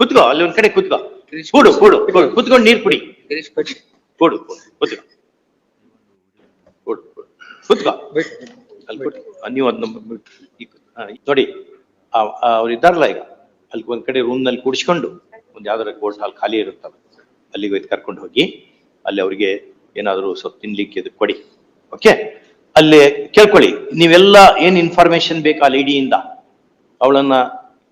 ಕುತ್ಕೋ ಅಲ್ಲಿ ಒಂದ್ ಕಡೆ ಕುತ್ಕೋ. ಕೂಡು ಕೂಡು ಕೂಡು. ಕುತ್ಕೊಂಡು ನೀರ್ ಕುಡಿ. ಕೂಡು ಕುತ್ಕೋ. ಕೂಡು. ಕುತ್ಕೋ. ಅಲ್ಲಿ ನೀವು ಅದ್ ಆ, ನೋಡಿ ಅವ್ರು ಇದ್ದಾರಲ್ಲ ಈಗ ಅಲ್ಲಿ ಒಂದ್ ಕಡೆ ರೂಮ್ನಲ್ಲಿ ಕೂಡಿಸ್ಕೊಂಡು ಒಂದ್ ಯಾವ್ದಾರ ಕೋರ್ಟ್ ಹಾಲ್ ಖಾಲಿ ಇರುತ್ತಲ್ಲ ಅಲ್ಲಿಗೆ ಒಯ್ದು ಕರ್ಕೊಂಡು ಹೋಗಿ ಅಲ್ಲಿ ಅವ್ರಿಗೆ ಏನಾದ್ರು ಸ್ವಲ್ಪ ತಿನ್ಲಿಕ್ಕೆ ಇದು ಕೊಡಿ. ಓಕೆ ಅಲ್ಲಿ ಕೇಳ್ಕೊಳ್ಳಿ ನೀವೆಲ್ಲ ಏನ್ ಇನ್ಫಾರ್ಮೇಶನ್ ಬೇಕಾ ಲೇಡಿಯಿಂದ ಅವಳನ್ನ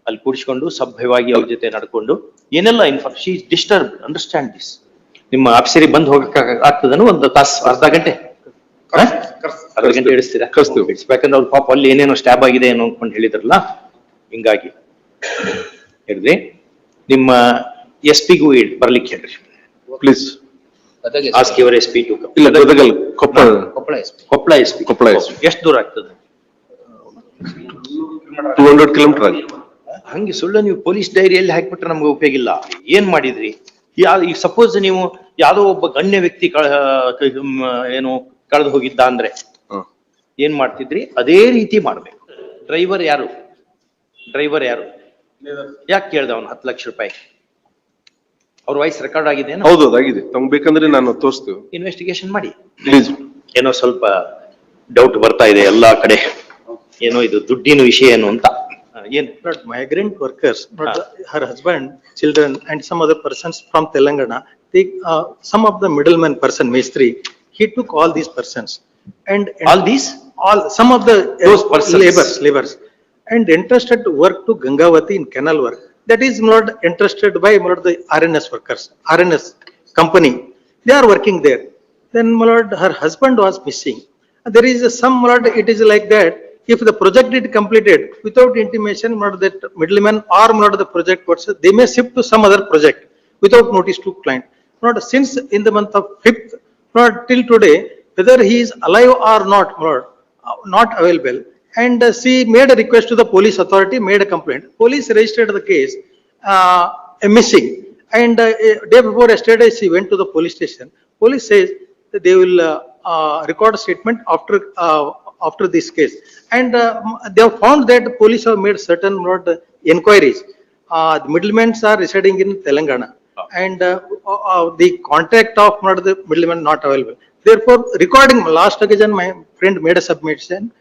ಅಲ್ಲಿ ಕೂಡಿಸ್ಕೊಂಡು ಸಭ್ಯವಾಗಿ ಅವ್ರ ಜೊತೆ ನಡ್ಕೊಂಡು ಏನೆಲ್ಲ ಇನ್ಫಾರ್ ಶಿ ಡಿಸ್ಟರ್ಬ್ ಅಂಡರ್ಸ್ಟ್ಯಾಂಡ್ ದಿಸ್ ನಿಮ್ಮ ಆಫೀಸರಿಗೆ ಬಂದು ಹೋಗಕ್ಕೆ ಆಗ್ತದನು ಒಂದು ತಾಸು ಅರ್ಧ ಗಂಟೆ? ಅರ್ಧ ಗಂಟೆ ಇಡಿಸ್ತೀರಾ? ಕಳಿಸ್ತೀವಿ. ಯಾಕಂದ್ರೆ ಅವ್ರ ಪಾಪ ಅಲ್ಲಿ ಏನೇನೋ ಸ್ಟ್ಯಾಬ್ ಆಗಿದೆ ಏನೋ ಅನ್ಕೊಂಡು ಹೇಳಿದ್ರಲ್ಲ ಹಿಂಗಾಗಿ. ಹೇಳಿದ್ರಿ. ನಿಮ್ಮ ಎಸ್ ಪಿಗೂ ಬರ್ಲಿಕ್ಕೆ ಹೇಳ್ರಿ. Please ask your S P to ಇಲ್ಲ ಗದಗಲ್ Koppal. Koppal S P Koppal SP ಎಷ್ಟು ದೂರ ಆಗ್ತದೆ? ಟೂ ಹಂಡ್ರೆಡ್ ಕಿಲೋಮೀಟರ್ ಆಗಿ. ಹಂಗೆ ಸುಳ್ಳು ನೀವು ಪೊಲೀಸ್ ಡೈರಿಯಲ್ಲಿ ಹಾಕಿಬಿಟ್ರೆ ನಮ್ಗೆ ಉಪಯೋಗ ಇಲ್ಲ. ಏನ್ ಮಾಡಿದ್ರಿ? ಈ ಈಗ ಸಪೋಸ್ ನೀವು ಯಾವ್ದೋ ಒಬ್ಬ ಗಣ್ಯ ವ್ಯಕ್ತಿ ಏನು ಕಳೆದು ಹೋಗಿದ್ದ ಅಂದ್ರೆ. ಏನ್ ಮಾಡ್ತಿದ್ರಿ? ಅದೇ ರೀತಿ ಮಾಡ್ಬೇಕು. ಡ್ರೈವರ್ ಯಾರು? ಡ್ರೈವರ್ ಯಾರು? ಯಾಕೆ ಕೇಳ್ದ ಅವನು ಹತ್ತು ಲಕ್ಷ ರೂಪಾಯಿ? ಅವ್ರ ವಾಯ್ಸ್ ರೆಕಾರ್ಡ್ ಆಗಿದೆ ಹೌದು ಆಗಿದೆ. ತಮ್ಗೆ ಬೇಕಂದ್ರೆ ನಾನು ತೋರಿಸ್ತೀವಿ. ಇನ್ವೆಸ್ಟಿಗೇಷನ್ ಮಾಡಿ. ಪ್ಲೀಸ್ ಏನೋ ಸ್ವಲ್ಪ ಡೌಟ್ ಬರ್ತಾ ಇದೆ ಎಲ್ಲಾ ಕಡೆ. ಏನೋ ಇದು ದುಡ್ಡಿನ ವಿಷಯ ಏನು ಅಂತ. ಏನ್ Not migrant workers, Ah. not her husband, children and some other persons from Telangana. They, uh, some of the middleman person, Mestri, he took all these persons and. All these All, some of the. uh, Those persons. Laborers, laborers. And interested to work to Gangavati in canal work. That is not interested by not the RNS workers, RNS company. They are working there. Then my lord, her husband was missing. There is some, my lord, it is like that. if the project is completed without intimation, lord, that middleman or lord, the project, what's, they may shift to some other project without notice to client. Not since in the month of fifth, not till today, whether he is alive or not, lord, uh, not available. And uh, she made a request to the police authority, made a complaint. Police registered the case, uh, a missing. And uh, day before yesterday, she went to the police station. Police says they will uh, uh, record a statement after, uh, after this case. And uh, they have found that police have made certain not inquiries. Uh, the middlemen are residing in Telangana. And uh, uh, the contact of not the middleman not available. Therefore, recording, last occasion, my friend made a submission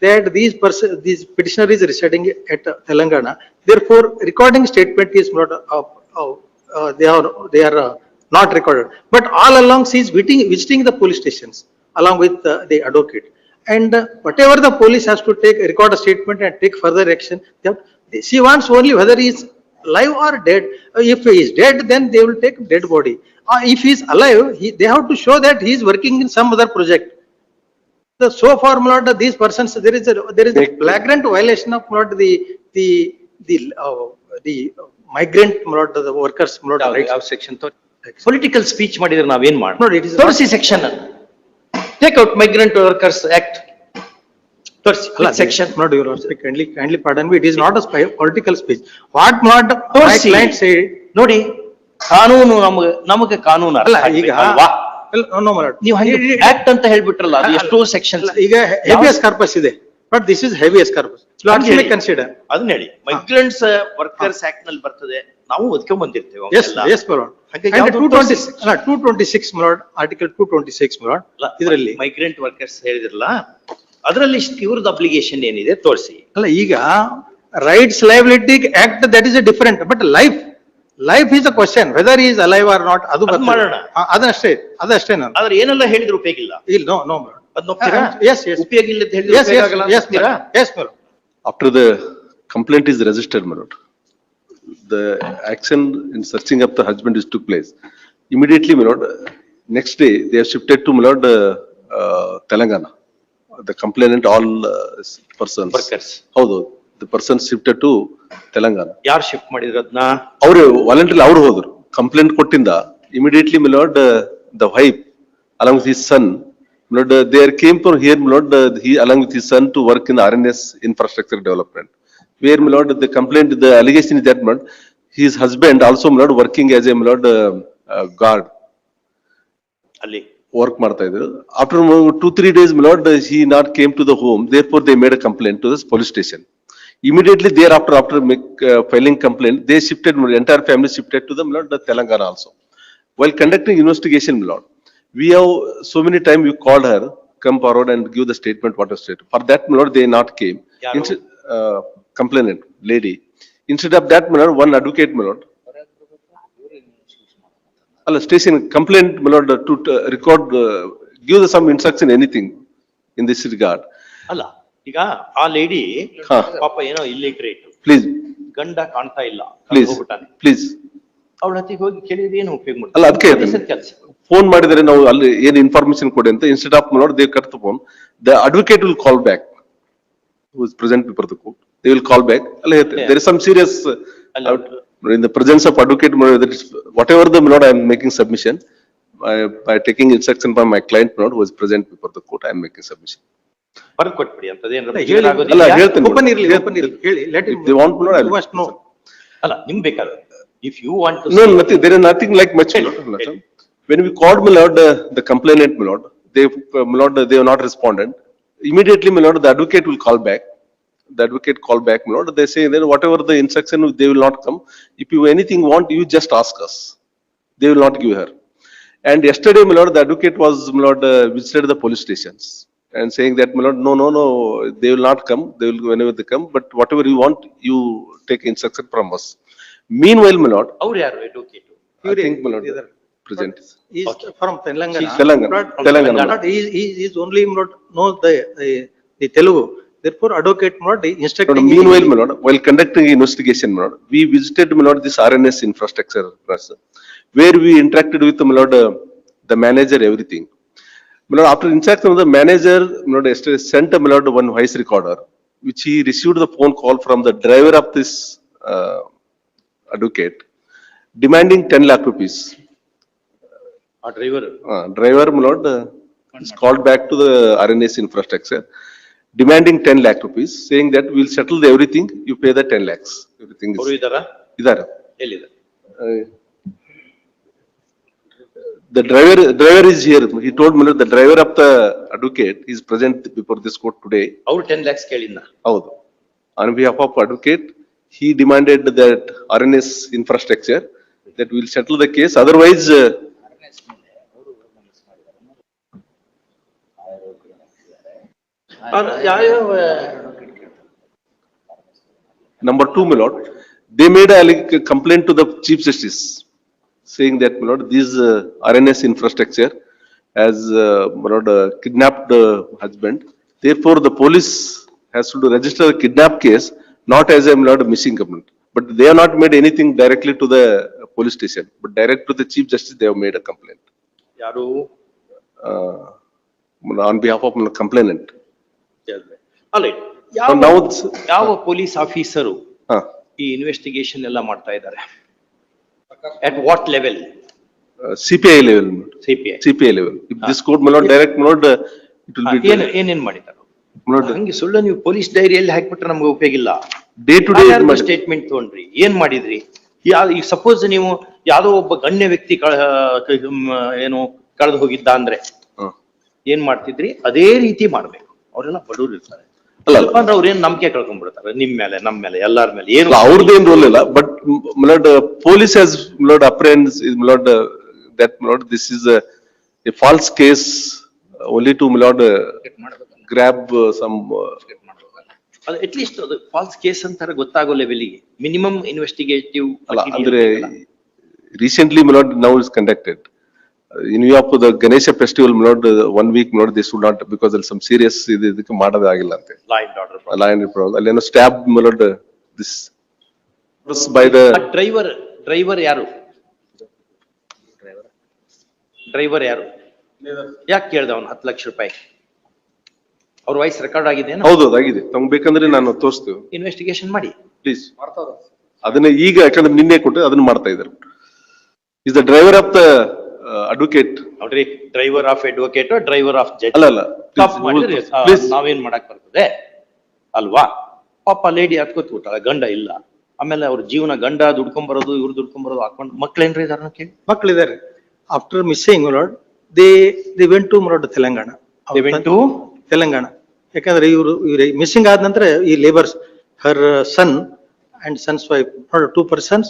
that these person, these petitioner is residing at uh, Telangana. Therefore, recording statement is not, uh, uh, they are, they are uh, not recorded. But all along, she is visiting, visiting the police stations along with uh, the advocate And uh, whatever the police has to take, record a statement and take further action, they have- she wants only whether he is alive or dead. Uh, If he is dead, then they will take dead body. Uh, If he is alive, he, they have to show that he is working in some other project. The so far, my lord, these persons, there is a, there is a flagrant violation of, my lord, the, the, the, uh, the migrant, my lord, the workers, my lord, rights. ಯಾವ section political speech ಮಾಡಿದ್ರೆ ನಾವೇನ್ ಮಾಡಿ No, it is ತೋರಿಸಿ section take out migrant workers act section ನೋಡಿ your speak kindly kindly is not a political speech what not ನೋಡಿ ಕಾನೂನು ನಮಗ ನಮಗೆ ಕಾನೂನು ಅಲ್ಲ ಈಗ ನೀವು ಆಕ್ಟ್ ಅಂತ ಹೇಳ್ಬಿಟ್ರಲ್ಲ ಎಷ್ಟೋ ಸೆಕ್ಷನ್ ಈಗ ಹೆವಿಯಸ್ ಕರ್ಪಸ್ ಇದೆ. But this is habeas corpus consider ಅದನ್ನ ಹೇಳಿ. ಮೈಗ್ರೆಂಟ್ಸ್ ವರ್ಕರ್ಸ್ ಆಕ್ಟ್ನಲ್ಲಿ ಬರ್ತದೆ. ನಾವು ಒದ್ಕೊಂಡ್ ಬಂದಿರ್ತೇವೆ Article two twenty-six, my lord, ಅಲ್ಲ, ಇದರಲ್ಲಿ. ಮೈಗ್ರೆಂಟ್ ವರ್ಕರ್ಸ್ ಹೇಳಿದ್ರಲ್ಲ ಅದರಲ್ಲಿ ಇವ್ರದ್ದು ಅಪ್ಲಿಕೇಶನ್ ಏನಿದೆ ತೋರಿಸಿ. ಅಲ್ಲ ಈಗ rights liability act that is a different but life life is a question whether is alive or not ಅದು ಅದ್ ಮಾಡೋಣ. ಅದಷ್ಟೇ ಅದಷ್ಟೇ ನಾನು. ಆದ್ರೆ ಏನೆಲ್ಲ ಹೇಳಿದ್ರು ಉಪಯೋಗ ಇಲ್ಲ? ಇಲ್ಲ ನೋ ನೋ? ಎಸ್ ಎಸ್ ಉಪಯೋಗ ಇಲ್ಲ ಎಸ್ ಅಂತ yes? Yes After the complaint is registered, my lord, the action in searching up the husband is took place. Immediately, my lord, next day, they have shifted to, my lord, uh, uh, Telangana. The complainant, all uh, persons. Workers. ಹೌದು, the person shifted to Telangana. ಯಾರು shift ಮಾಡಿದ್ರು ಅದನ್ನ ಅವರು voluntary ಅವ್ರು ಹೋದ್ರು complaint ಕೊಟ್ಟಿಂದ immediately my lord the wife along with his son my lord they came from here, my lord he along with his son to work in R N S infrastructure development Where milord the complaint the allegation is that milord his husband also milord working as a milord guard ಅಲ್ಲಿ work ಮಾಡ್ತಾ ಇದ್ರು after two three days milord he not came to the home therefore they made a complaint to the police station Immediately thereafter, after make, uh, filing complaint, they shifted, my entire family shifted to the, my lord, the Telangana also. While conducting investigation, my lord, we have, so many time we called her, come forward and give the statement, what is state. For that, my lord, they not came. ಯಾರು? Instead, uh, Complainant, lady. Instead of that, my lord, one advocate, my lord. ಅಲ್ಲ station complaint my lord to record give some instruction anything in this regard ಅಲ್ಲ ಈಗ ಆ lady ಹಾ. ಪಾಪ ಏನೋ illiterate please ಗಂಡ ಕಾಣ್ತಾ ಇಲ್ಲ. ಪ್ಲೀಸ್ ಹೋಗ್ಬಿಟ್ಟಾನೆ ಪ್ಲೀಸ್ ಅವಳ ಹತ್ತಿಗೆ ಹೋಗಿ ಕೇಳಿದ್ರೆ ಏನು ಉಪಯೋಗ ಅಲ್ಲ, ಅದಕ್ಕೆ ಮಾಡ್ತಾರೆ ಕೆಲಸ. ಫೋನ್ ಮಾಡಿದರೆ ನಾವು ಅಲ್ಲಿ ಏನ್ ಇನ್ಫಾರ್ಮೇಶನ್ ಕೊಡಿ ಅಂತ instead of my lord they cut phone the advocate will call back who's present before the court, they will call back. ಅಲ್ಲ, There is some serious, uh, ಅಲ್ಲ, in the presence of advocate, whether it's- whatever the lord I am making submission, by, by taking instruction from my client lord who is present before the court, I am making submission. ಬರ್ದ್ ಕೊಟ್ಬಿಡಿ ಅಂತದೇನ್ರ ಅಲ್ಲ, ಹೇಳಿ. ಅಲ್ಲ, ಹೇಳ್ತೇನೆ. Open ಇರ್ಲಿ open ಇರ್ಲಿ ಹೇಳಿ let If they want to know, I'll- must know ಅಲ್ಲ ನಿಮ್ ಬೇಕಾದ if you want No, nothing, there is nothing like much, my lord, my lord. When we called my lord, uh, the complainant, my lord, they, uh, my lord, they have not responded. Immediately, my lord, the advocate will call back. the advocate called back Milord. They say that whatever the instruction, they will not come. If you anything want, you just ask us. They will not give her. And yesterday, Milord, the advocate was Milord uh, visited the police stations and saying that Milord, no, no, no, they will not come. They will whenever they come. But whatever you want, you take instruction from us. Meanwhile, Milord, our advocate, I think Milord. present. He is okay. from Telangana. Telangana. Telangana. Telangana. He is, he is only Milord, knows the, the, the Telugu. Therefore, advocate Milord instructing. No, meanwhile, Milord, while conducting investigation, Milord, we visited Milord this RNS infrastructure trust, where we interacted with Milord, uh, the manager, everything. Milord, after interaction with the manager, Milord yesterday sent Milord one voice recorder, which he received the phone call from the driver of this uh, advocate, demanding 10 lakh rupees. A driver. Uh, driver, Milord, uh, is called back to the RNS infrastructure demanding ten lakh rupees, saying that we'll settle the everything, you pay the ten lakhs, everything ಅವರು is, ಇದಾರ idara. ಎಲ್ಲಿದ್ದಾರೆ Uh, The driver, driver is here, he told me, the driver of the advocate is present before this court today, ಅವ್ರು ten lakhs ಕೇಳಿದ್ನ ಹೌದು. On behalf of advocate, he demanded that RNS infrastructure, that we'll settle the Number two, my lord. They made a complaint to the Chief Justice saying that, my lord, this uh, RNS infrastructure has uh, my lord, uh, kidnapped the husband. Therefore, the police has to register a kidnap case, not as a my lord, missing complaint. But they have not made anything directly to the police station, but direct to the Chief Justice, they have made a complaint. Yaru. Uh, on behalf of the complainant. ಅಲ್ಲ ಯಾವ ಯಾವ police officer ಈ investigation ಎಲ್ಲ ಮಾಡ್ತಾ ಇದ್ದಾರೆ? At what level CPI level. CPI level lord, direct, my lord, uh, it will be. ಏನ್ ಏನೇನ್ ಮಾಡಿದ್ದಾರೆ? ಹಂಗೆ ಸುಳ್ಳು ನೀವು ಪೊಲೀಸ್ ಡೈರಿಯಲ್ಲಿ ಹಾಕ್ಬಿಟ್ರೆ ನಮ್ಗೆ ಉಪಯೋಗ ಇಲ್ಲ. ಡೇ ಟು ಡೇ ಸ್ಟೇಟ್ಮೆಂಟ್ ತಗೊಂಡ್ರಿ? ಏನ್ ಮಾಡಿದ್ರಿ? ಈಗ ಸಪೋಸ್ ನೀವು ಯಾವ್ದೋ ಒಬ್ಬ ಗಣ್ಯ ವ್ಯಕ್ತಿ ಕಳ ಏನು ಕಳೆದು ಹೋಗಿದ್ದ ಅಂದ್ರೆ. ಏನ್ ಮಾಡ್ತಿದ್ರಿ? ಅದೇ ರೀತಿ ಮಾಡ್ಬೇಕು. ಅವರೆಲ್ಲ ಬಡವರು ಇರ್ತಾರೆ. ಅಲ್ಲ, ಏನ್ ಅಂದ್ರೆ ಅವ್ರೇನ್ ನಂಬಿಕೆ ಕಳ್ಕೊಂಡ್ಬಿಡ್ತಾರೆ? ನಿಮ್ ಮೇಲೆ ನಮ್ ಮೇಲೆ ಎಲ್ಲಾರ ಮೇಲೆ ಏನು ಅವ್ರದ್ದೇನ್ ರೋಲ್ ಇಲ್ಲ, but my lord police as my lord apprehends is my lord that my lord is a false case only to only grab some ಅದು ಅಟ್ ಲೀಸ್ಟ್ ಅದು ಫಾಲ್ಸ್ ಕೇಸ್ ಅಂತಾರೆ ಗೊತ್ತಾಗೋ ಲೆವೆಲ್ಗೆ ಮಿನಿಮಮ್ ಇನ್ವೆಸ್ಟಿಗೇಟಿವ್ ಅಲ್ಲ ಅಂದ್ರೆ recently my lord now is conducted. Uh, In of the the festival festival one one week this would not because ಅಲ್ಲಿ some serious ಇದು ಇದಕ್ಕೆ ಮಾಡೋದಾಗಿಲ್ಲ ಅಂತೆ. ಲೈನ್ ಪ್ರಾಬ್ಲಮ್ ಅಲ್ಲಿ ಏನೋ ಸ್ಟ್ಯಾಬ್ ಅಲ್ಲೇನೋ this by the driver driver ಯಾರು? ಡ್ರೈವರ್ ಯಾರು? ಯಾಕೆ ಕೇಳ್ದ ಅವ್ನು ಹತ್ತು ಲಕ್ಷ ರೂಪಾಯಿ? ಅವ್ರ ವಾಯ್ಸ್ ರೆಕಾರ್ಡ್ ಆಗಿದೆ ಹೌದು ಆಗಿದೆ. ತಮ್ಗೆ ಬೇಕಂದ್ರೆ ನಾನು ತೋರಿಸ್ತು ಇನ್ವೆಸ್ಟಿಗೇಷನ್ ಮಾಡಿ. ಪ್ಲೀಸ್ ಅದನ್ನ ಈಗ ಯಾಕಂದ್ರೆ ನಿನ್ನೆ ಕೊಟ್ಟು ಅದನ್ನ ಮಾಡ್ತಾ ಇದ್ದಾರೆ. Is the driver of the advocate ನೋಡ್ರಿ driver of advocate driver of judge ಅಲ್ಲ ಅಲ್ಲ. ಮಾಡಿದ್ರೆ ಆ, ನಾವೇನ್ ಮಾಡಕ್ ಬರ್ತದೆ? ಅಲ್ವಾ? ಪಾಪ ಲೇಡಿ ಹತ್ಕೋತ್ ಬಿಟ್ಟಾಳ ಗಂಡ ಇಲ್ಲ. ಆಮೇಲೆ ಅವ್ರ ಜೀವನ ಗಂಡ ದುಡ್ಕೊಂಬರೋದು ಇವ್ರು ದುಡ್ಕೊಂಬರೋದು ಹಾಕೊಂಡು ಮಕ್ಳೇನ್ರಿ ಇದಾರ ಕೇಳಿ? ಮಕ್ಕಳಿದ್ದಾರೆ after missing my lord they they went to my lord Telangana They went to? Telangana ಯಾಕಂದ್ರೆ ಇವರು ಇವ್ರ ಮಿಸ್ಸಿಂಗ್ ಆದ ನಂತರ ಈ labours her son and sons wife two persons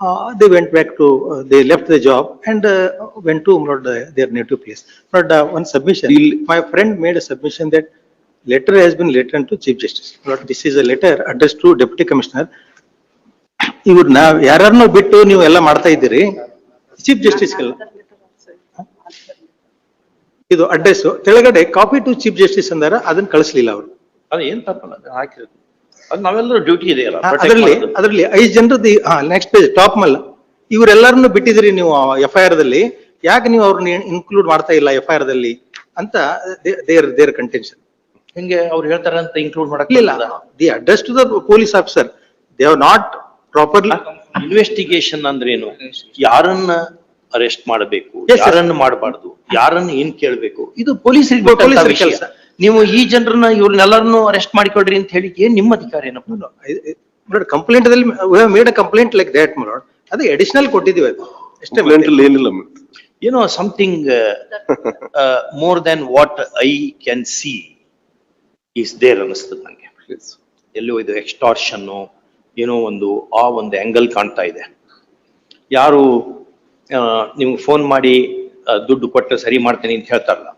uh, they went back to, uh, they left the job and uh, went to Umrod, uh, their native place. But uh, one submission, my friend made a submission that letter has been written to Chief Justice. But this is a letter addressed to Deputy Commissioner. ಇವ್ರು ನಾವ್ ಯಾರನ್ನೋ ಬಿಟ್ಟು ನೀವು ಎಲ್ಲ ಮಾಡ್ತಾ ಇದ್ದೀರಿ chief ಜಸ್ಟಿಸ್ಗೆಲ್ಲ ಇದು address ಕೆಳಗಡೆ ಕಾಪಿ ಟು ಚೀಫ್ ಜಸ್ಟಿಸ್ ಅಂದಾರ ಅದನ್ನ ಕಳಿಸ್ಲಿಲ್ಲ ಅವರು ಅದು ಏನ್ ತಪ್ಪಲ್ಲ ಹಾಕಿರೋದು ಅದು ನಾವೆಲ್ಲರೂ ಡ್ಯೂಟಿ ಇದೆಯಲ್ಲ ಅದರಲ್ಲಿ. ಅದರಲ್ಲಿ ಐದು ಜನರದ್ದು ನೆಕ್ಸ್ಟ್ ಪೇಜ್ ಟಾಪ್ ಮಲ್ ಇವರೆಲ್ಲರನ್ನು ಬಿಟ್ಟಿದ್ರಿ ನೀವು ಎಫ್ ಐ ಆರ್ ದಲ್ಲಿ. ಯಾಕೆ ನೀವು ಅವ್ರನ್ನ ಇನ್ಕ್ಲೂಡ್ ಮಾಡ್ತಾ ಇಲ್ಲ ಎಫ್ ಐ ಆರ್ ದಲ್ಲಿ? ಅಂತ ದೇರ್ ದೇರ್ ಕಂಟೆನ್ಷನ್ ಹಿಂಗೆ ಅವ್ರು ಹೇಳ್ತಾರೆ ಅಂತ ಇನ್ಕ್ಲೂಡ್ ಮಾಡಕ್ ಇಲ್ಲ the address to the police officer they have not properly investigation ಅಂದ್ರೇನು? ಯಾರನ್ನ ಅರೆಸ್ಟ್ ಮಾಡಬೇಕು? ಯಾರನ್ನ ಮಾಡಬಾರ್ದು? ಯಾರನ್ನ ಏನ್ ಕೇಳಬೇಕು? ಇದು ಪೊಲೀಸ್. ಕೆಲ್ಸ. ನೀವು ಈ ಜನರನ್ನ ಇವ್ರನ್ನೆಲ್ಲರನ್ನು ಅರೆಸ್ಟ್ ಮಾಡಿಕೊಡ್ರಿ ಅಂತ ಹೇಳಿ ಏನ್ ನಿಮ್ಮ ಅಧಿಕಾರ ಏನಪ್ಪ ಕಂಪ್ಲೇಂಟ್ ಅಲ್ಲಿ made a complaint like that my lord ಅದೇ ಅಡಿಷನಲ್ ಕೊಟ್ಟಿದೀವಿ ಅದು. ಏನಿಲ್ಲ. ಏನೋ something more than what I can see is there ಅನಿಸ್ತದೆ ನಂಗೆ. ಎಲ್ಲೋ ಇದು ಎಕ್ಸ್ಟಾರ್ಷನ್ ಏನೋ ಒಂದು ಆ ಒಂದು ಆಂಗಲ್ ಕಾಣ್ತಾ ಇದೆ. ಯಾರು ಆ, ನಿಮ್ಗೆ ಫೋನ್ ಮಾಡಿ ದುಡ್ಡು ಕೊಟ್ಟರೆ ಸರಿ ಮಾಡ್ತೀನಿ ಅಂತ ಹೇಳ್ತಾರಲ್ಲ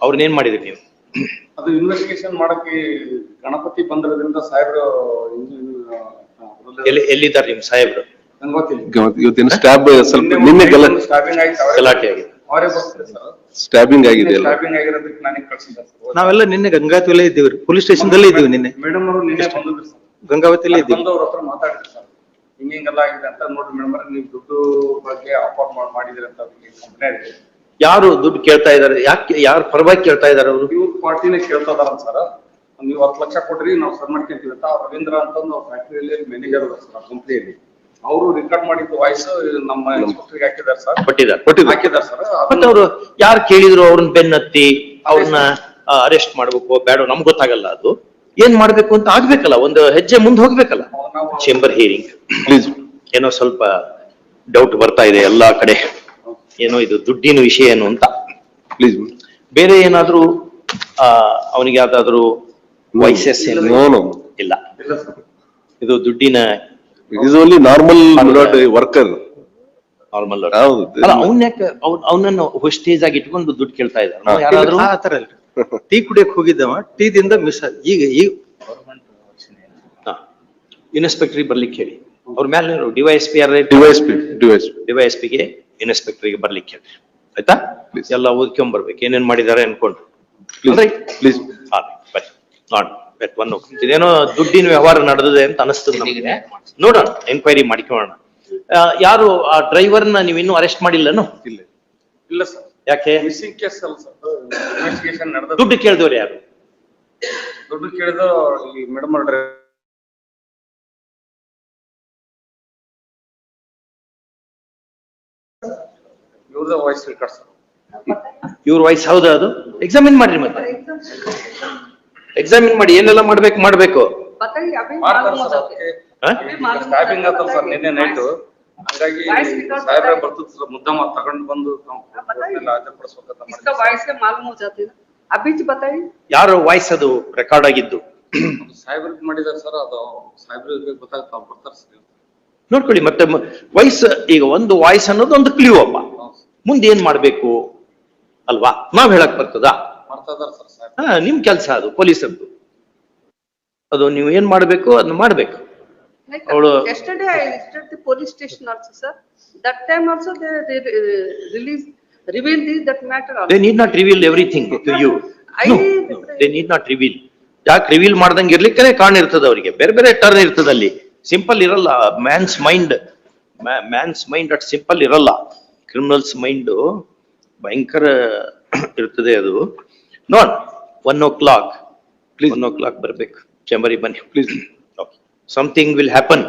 ಅವ್ರನ್ನೇನ್ ಮಾಡಿದ್ರಿ ನೀವು? ಅದು ಇನ್ವೆಸ್ಟಿಗೇಷನ್ ಮಾಡಕ್ಕೆ ಗಣಪತಿ ಬಂದಿರೋದ್ರಿಂದ ಸಾಹೇಬ್ರು ಎಲ್ಲಿ ಎಲ್ಲಿದ್ದಾರೆ ನಿಮ್ ಸಾಹೇಬ್ರು? ನಂಗೆ ಗೊತ್ತಿಲ್ಲ. ಇವತ್ತು- ಇವತ್ತಿನ ಸ್ಟ್ಯಾಬ್ ಸ್ವಲ್ಪ ನಿನ್ನೆ ಗಲ ಸ್ಟಾಫಿಂಗ್ ಆಯ್ತು ಅವರೇ- ಗಲಾಟೆ ಆಗಿದೆ. ಅವರೇ ಬರ್ತಾರೆ ಸರ್. ಸ್ಟ್ಯಾಬಿಂಗ್ ಆಗಿದೆ ಅಲ್ಲ ಸ್ಟಾಫಿಂಗ್ ಆಗಿರೋದಕ್ಕೆ ನನಗೆ ಕಳ್ಸಿದ್ದಾರೆ ಸರ್. ನಾವೆಲ್ಲ ನಿನ್ನೆ ಗಂಗಾವತಿಯಲ್ಲೇ ಇದ್ದೀವಿ ಪೊಲೀಸ್ ಸ್ಟೇಷನ್ ದಲ್ಲೇ ಇದ್ದೀವಿ ನಿನ್ನೆ. ಮೇಡಮ್ ಅವರು ನಿನ್ನೆ ಬಂದಿದ್ರು ಸರ್. ಗಂಗಾವತಿಯಲ್ಲೇ ಇದ್ದೀವಿ. ಬಂದು ಅವ್ರ ಹತ್ರ ಮಾತಾಡಿದ್ರು ಸರ್. ಹಿಂಗ್ ಹಿಂಗೆಲ್ಲ ಆಗಿದೆ ಅಂತ ನೋಡ್ರಿ ಮೇಡಮ್ ನೀವು ದುಡ್ಡು ಬಗ್ಗೆ ಆಫರ್ ಮಾಡಿದ್ರಿ ಅಂತ ಅವ್ರಿಗೆ ಕಂಪ್ಲೇಂಟ್ ಯಾರು ದುಡ್ಡು ಕೇಳ್ತಾ ಇದಾರೆ ಯಾಕೆ ಯಾರು ಪರವಾಗಿ ಕೇಳ್ತಾ ಇದಾರೆ ಅವರು? ಇವ್ರ ಪಾರ್ಟಿನೇ ಕೇಳ್ತಾ ಇದಾರ ಸರ್. ನೀವು ಹತ್ತು ಲಕ್ಷ ಕೊಡ್ರಿ ನಾವು ಸರ್ ಮಾಡ್ಕೊಂತೀವಿ ಅಂತ. ರವೀಂದ್ರ ಅಂತ ಒಂದು ಫ್ಯಾಕ್ಟ್ರಿಯಲ್ಲಿ ಮ್ಯಾನೇಜರ್ ಸರ್ ಕಂಪ್ನಿಯಲ್ಲಿ ಅವರು ರೆಕಾರ್ಡ್ ಮಾಡಿದ್ದ ವಾಯ್ಸ್ ನಮ್ಮ ಇನ್ಸ್ಪೆಕ್ಟರ್ಗೆ ಹಾಕಿದ್ದಾರೆ ಸರ್. ಕೊಟ್ಟಿದ್ದಾರೆ ಹಾಕಿದ್ದಾರೆ ಸರ್. ಮತ್ತೆ ಅವರು ಯಾರು ಕೇಳಿದ್ರು ಅವ್ರನ್ನ ಬೆನ್ನತ್ತಿ ಅವ್ರನ್ನ ಅರೆಸ್ಟ್ ಮಾಡ್ಬೇಕು ಬೇಡ ನಮ್ಗೆ ಗೊತ್ತಾಗಲ್ಲ ಅದು. ಏನ್ ಮಾಡ್ಬೇಕು ಅಂತ ಆಗ್ಬೇಕಲ್ಲ ಒಂದು ಹೆಜ್ಜೆ ಮುಂದೆ ಹೋಗ್ಬೇಕಲ್ಲ? ಚೇಂಬರ್ ಹಿಯರಿಂಗ್ ಪ್ಲೀಸ್ ಏನೋ ಸ್ವಲ್ಪ ಡೌಟ್ ಬರ್ತಾ ಇದೆ ಎಲ್ಲಾ ಕಡೆ. ಏನೋ ಇದು ದುಡ್ಡಿನ ವಿಷಯ ಏನು ಅಂತ. ಪ್ಲೀಸ್ ಬೇರೆ ಏನಾದ್ರೂ ಆ ಅವನಿಗೆ ಯಾವ್ದಾದ್ರೂ ವೈಸಸ್ ನೋ ಇಲ್ಲ. ಇದು ದುಡ್ಡಿನ it is only normal worker normal ಅವ್ನ ಯಾಕೆ ಅವನನ್ನು ಸ್ಟೇಜ್ ಆಗಿ ಇಟ್ಕೊಂಡು ದುಡ್ಡು ಕೇಳ್ತಾ ಇದ್ದಾರೆ ಯಾರಾದ್ರೂ? ಆ ತರ ಟೀ ಕುಡಿಯಕ್ ಹೋಗಿದ್ದವ ಟೀ ದಿಂದ ಮಿಸ್ ಈಗ ಈಗ ಇನ್ಸ್ಪೆಕ್ಟರ್ ಬರ್ಲಿಕ್ಕೆ ಹೇಳಿ. ಅವ್ರ ಮೇಲೆ ಡಿವೈಎಸ್ಪಿ ಆರ್ ಡಿವೈಎಸ್ಪಿ ಡಿವೈಎಸ್ ಪಿಗೆ? ಇನ್ಸ್ಪೆಕ್ಟರ್ಗೆ ಬರ್ಲಿಕ್ಕೆ ಹೇಳಿ. ಆಯ್ತಾ? Please. ಎಲ್ಲ ಓದ್ಕೊಂಡ್ ಬರ್ಬೇಕು. ಏನೇನ್ ಮಾಡಿದ್ದಾರೆ ಅನ್ಕೊಂಡ್ರು. ಪ್ಲೀಸ್ ಹಾ, ಬನ್ನಿ. ನೋಡ್ ಬೆಟ್ ಒನ್ ಇದೇನೋ ದುಡ್ಡಿನ ವ್ಯವಹಾರ ನಡೆದಿದೆ ಅಂತ ಅನಿಸ್ತದೆ ನಮಗೆ. ನೋಡೋಣ ಎನ್ಕ್ವೈರಿ ಮಾಡ್ಕೊಳ್ಳೋಣ. ಆ, ಯಾರು ಆ ಡ್ರೈವರ್ನ ನೀವು ಇನ್ನೂ ಅರೆಸ್ಟ್ ಮಾಡಿಲ್ಲನು? ಇಲ್ಲ. ಇಲ್ಲ ಸರ್ ಯಾಕೆ? ಮಿಸ್ಸಿಂಗ್ ಕೇಸ್ ಅಲ್ಲ ಸರ್ ಇನ್ವೆಸ್ಟಿಗೇಷನ್ ನಡೆದ ದುಡ್ಡು ಕೇಳಿದವ್ರು ಯಾರು? ದುಡ್ಡು ಕೇಳಿದ ಈ ಮೇಡಮ್ ಉಳಿದ ವಾಯ್ಸ್ ರೆಕಾರ್ಡ್ಸ್ ಇವ್ರ ವಾಯ್ಸ್ ಹೌದಾ ಅದು? ಎಕ್ಸಾಮಿನ್ ಮಾಡ್ರಿ ಮತ್ತೆ? ಎಕ್ಸಾಮಿನ್ ಮಾಡಿ? ಏನೆಲ್ಲ ಮಾಡ್ಬೇಕು ಮಾಡ್ಬೇಕು? ಮಾಡ್ತಾರೆ ಸರ್ ಅದಕ್ಕೆ. ಸ್ಟಾಫಿಂಗ್ ಸರ್ ನಿನ್ನೆ ನೈಟ್ ಹಾಗಾಗಿ ಸಾಹೇಬ್ರ ಬರ್ತದ ಸರ್ ಮುದ್ದಮ್ಮ ತಗೊಂಡು ಬಂದು ಹಾಜರ್ಪಡಿಸ್ಬೇಕಂತ ಅಭಿಜ್ ಬತಾಯಿ ಯಾರು ವಾಯ್ಸ್ ಅದು ರೆಕಾರ್ಡ್ ಆಗಿದ್ದು? ಸಾಹೇಬ್ರಿಗೆ ಮಾಡಿದಾರೆ ಸರ್ ಅದು ಸಾಹೇಬ್ರಿಗೆ ಗೊತ್ತಾಗ್ತಾವ ಬರ್ತಾರೆ ಸರ್. ನೋಡ್ಕೊಳ್ಳಿ ಮತ್ತೆ ವಾಯ್ಸ್ ಈಗ ಒಂದು ವಾಯ್ಸ್ ಅನ್ನೋದು ಒಂದು ಕ್ಲೂ ಅಪ್ಪ ಮುಂದೆ ಏನ್ ಮಾಡ್ಬೇಕು? ಅಲ್ವಾ? ನಾವ್ ಹೇಳಕ್ ಬರ್ತದ? ನಿಮ್ ಕೆಲ್ಸ ಅದು ಪೊಲೀಸರ್ದು ಅದು ನೀವು ಏನ್ ಮಾಡ್ಬೇಕು ಅದನ್ನ ಮಾಡ್ಬೇಕು. ಅವಳು- yesterday I visited the police station also, sir. That time also they they uh, release reveal the that matter they also. Need not reveal everything to you I- they need not reveal. ಯಾಕೆ reveal ಮಾಡ್ದಂಗೆ ಇರ್ಲಿಕ್ಕೆ ಕಾರಣ ಇರ್ತದ ಅವರಿಗೆ? ಬೇರೆ ಬೇರೆ turn ಇರ್ತದ ಅಲ್ಲಿ ಸಿಂಪಲ್ ಇರಲ್ಲ man's mind man's mind at simple ಇರಲ್ಲ. ಕ್ರಿಮಿನಲ್ಸ್ ಮೈಂಡ್ ಭಯಂಕರ ಇರ್ತದೆ ಅದು. ನೋಡ್ one o'clock please one o'clock ಬರ್ಬೇಕು ಚೇಂಬರಿಗೆ ಬನ್ನಿ please something will happen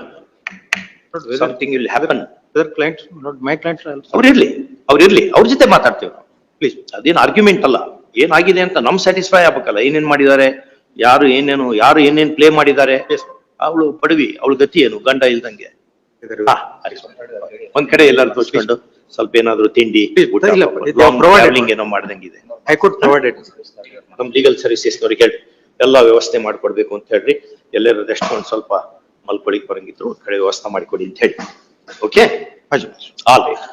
something will happen client my client ಅವ್ರು ಇರ್ಲಿ. ಅವ್ರು ಇರ್ಲಿ. ಅವ್ರ ಜೊತೆ ಮಾತಾಡ್ತೀವಿ ನಾವು. ಪ್ಲೀಸ್ ಅದೇನು ಆರ್ಗ್ಯುಮೆಂಟ್ ಅಲ್ಲ. ಏನಾಗಿದೆ ಅಂತ ನಮ್ ಸ್ಯಾಟಿಸ್ಫೈ ಆಗ್ಬೇಕಲ್ಲ. ಏನೇನ್ ಮಾಡಿದ್ದಾರೆ? ಯಾರು ಏನೇನು ಯಾರು ಏನೇನ್ ಪ್ಲೇ ಮಾಡಿದ್ದಾರೆ? ಅವಳು ಪಡವಿ ಅವಳು ಗತಿ ಏನು? ಗಂಡ ಇಲ್ದಂಗೆ. ಒಂದ್ ಕಡೆ ಎಲ್ಲಾರು ತೋಚ್ಕೊಂಡು. ಸ್ವಲ್ಪ ಏನಾದ್ರು ತಿಂಡಿ ಊಟ ಇಲ್ಲ, ಇದು long provided. travelling ಏನೋ ಮಾಡ್ದಂಗಿದೆ. ಐ ಕುಡ್ ಪ್ರೊವೈಡೆಡ್ ನಮ್ ಲೀಗಲ್ ಸರ್ವಿಸಸ್ ಅವ್ರಿಗೆ ಹೇಳಿ ಎಲ್ಲಾ ವ್ಯವಸ್ಥೆ ಮಾಡ್ಕೊಡ್ಬೇಕು ಅಂತ ಹೇಳ್ರಿ. ಎಲ್ಲರೂ ರೆಸ್ಟ್ ಒಂದು ಸ್ವಲ್ಪ ಮಲ್ಕೊಳಿಕ್ ಬರಂಗಿದ್ರು ಒಂದ್ ಕಡೆ ವ್ಯವಸ್ಥೆ ಮಾಡಿಕೊಡಿ ಅಂತ ಹೇಳಿ ಓಕೆ ಆಲ್ ರೈಟ್